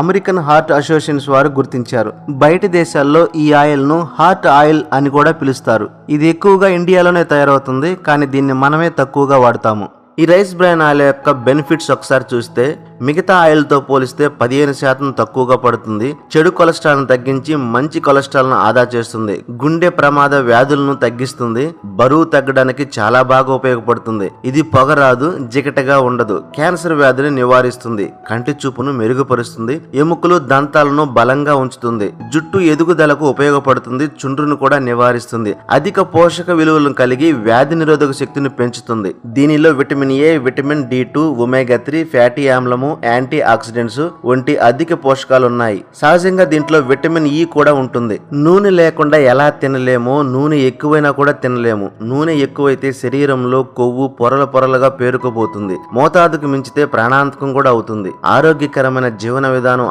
American heart associations వారు గుర్తించారు. బయట దేశాల్లో ఈ ఆయిల్ను హార్ట్ ఆయిల్ అని కూడా పిలుస్తారు. ఇది ఎక్కువగా ఇండియాలోనే తయారవుతుంది కానీ దీన్ని మనమే తక్కువగా వాడతాము. ఈ రైస్ బ్రాన్ ఆయిల్ యొక్క బెనిఫిట్స్ ఒకసారి చూస్తే మిగతా ఆయిల్తో పోలిస్తే పదిహేను శాతం తక్కువగా పడుతుంది. చెడు కొలెస్ట్రాల్ను తగ్గించి మంచి కొలెస్ట్రాల్ను ఆదా చేస్తుంది. గుండె ప్రమాద వ్యాధులను తగ్గిస్తుంది. బరువు తగ్గడానికి చాలా బాగా ఉపయోగపడుతుంది. ఇది పొగరాదు జిగటగా ఉండదు. క్యాన్సర్ వ్యాధిని నివారిస్తుంది. కంటి చూపును మెరుగుపరుస్తుంది. ఎముకలు దంతాలను బలంగా ఉంచుతుంది. జుట్టు ఎదుగుదలకు ఉపయోగపడుతుంది. చుండ్రును కూడా నివారిస్తుంది. అధిక పోషక విలువలను కలిగి వ్యాధి నిరోధక శక్తిని పెంచుతుంది. దీనిలో vitamin vitamin A vitamin D two omega three fatty ఆమ్లము antioxidants వంటి అధిక పోషకాలు ఉన్నాయి సహజంగా దీంట్లో విటమిన్ ఈ కూడా ఉంటుంది. నూనె లేకుండా ఎలా తినలేమో నూనె ఎక్కువైనా కూడా తినలేము. నూనె ఎక్కువైతే శరీరంలో కొవ్వు పొరల పొరలుగా పేరుకుపోతుంది. మోతాదుకు మించితే ప్రాణాంతకం కూడా అవుతుంది. ఆరోగ్యకరమైన జీవన విధానం